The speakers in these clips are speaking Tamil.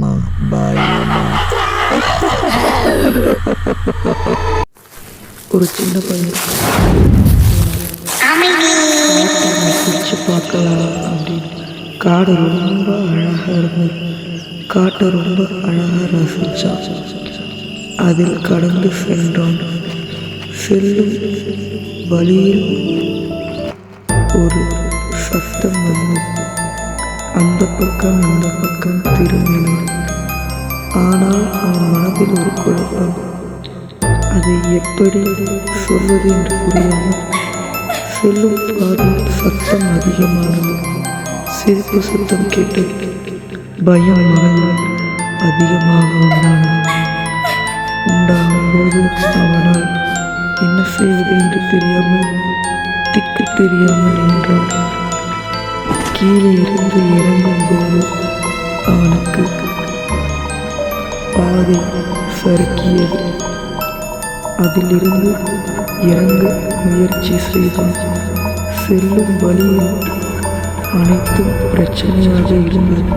பயமா பயமா ஒரு சின்ன பையன். பிடிச்சு பார்க்கலாம் அப்படின்னு. காடு ரொம்ப அழகாக இருந்தது. காட்டை ரொம்ப அழகாக ரசித்தான் அதில் கடந்து சென்றோம் செல்லும் வழியில் ஒரு சத்தம் வந்தது. அந்த பக்கம் இந்த பக்கம் திரும்பினான். ஆனால் அவன் மனதில் ஒரு குழப்பம். அதை எப்படி சொல்வது என்று புரியாமல் சொல்லும் பாதையில் சத்தம் அதிகமானது. சிரிப்பு சத்தம் கேட்டு பயம் மனதில் அதிகமாக உண்டானது. உண்டாகும் போது அவனால் என்ன செய்வது என்று தெரியாமல் திக்கு தெரியாமல் நின்றான். கீழே இருந்து இறங்கும் போது அவனுக்கு பாதை சறுக்கியது. அதிலிருந்து இறங்க முயற்சி செய்தான் செல்லும் வழியில் அனைத்தும் பிரச்சனையாக இருந்தது.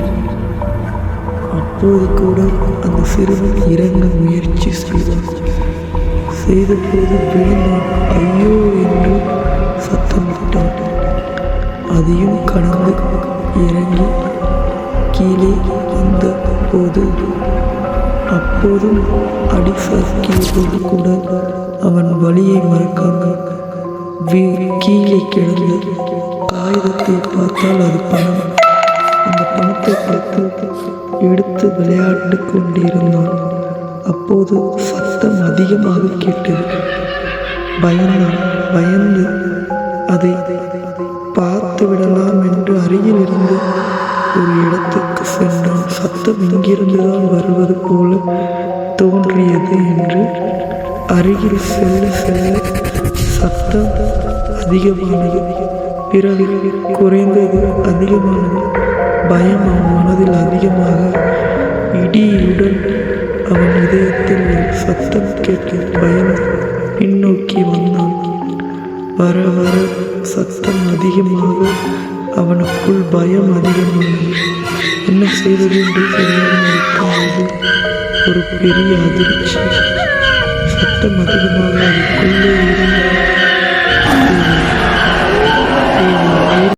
அப்போது கூட அந்த சிறுவன் இறங்க முயற்சி செய்தான் செய்தபோது விழுந்தான். ஐயோ என்று சத்தமிட்டான். அதையும் கடந்து இறங்கி கீழே வந்த போது அப்போதும் அடி கூட அவன் வழியை மறக்காமல் கீழே கிடந்த காகிதத்தை பார்த்தால் அது பணம். அந்த பணத்தை பார்த்து எடுத்து விளையாட்டு கொண்டிருந்தான். அப்போது சத்தம் அதிகமாக கேட்டது. பயந்தான் பயந்து அதை பார்த்து விடலாம் என்று அருகில் இருந்து ஒரு இடத்துக்கு சென்றான். சத்தம் இங்கிருந்துதான் வருவது போல தோன்றியது என்று அருகில் செல்ல செல்ல சத்தம் அதிகமானது. பிறகு குறைந்தது அதிகமானது. பயம் அவன் மனதில் அதிகமாக இடியுடன் அவன் இதயத்தில் சத்தம் கேட்க பயம் பின்னோக்கி வந்தான். வர வர சத்தம் அதிகமாக அவனுக்குள் பயம் அதிகமானது என்ன செய்வது என்று தெரியாமல் இருக்கும்போது ஒரு பெரிய அதிர்ச்சி. சத்தம் அதிகமாக அதுக்குள்ளே இருந்து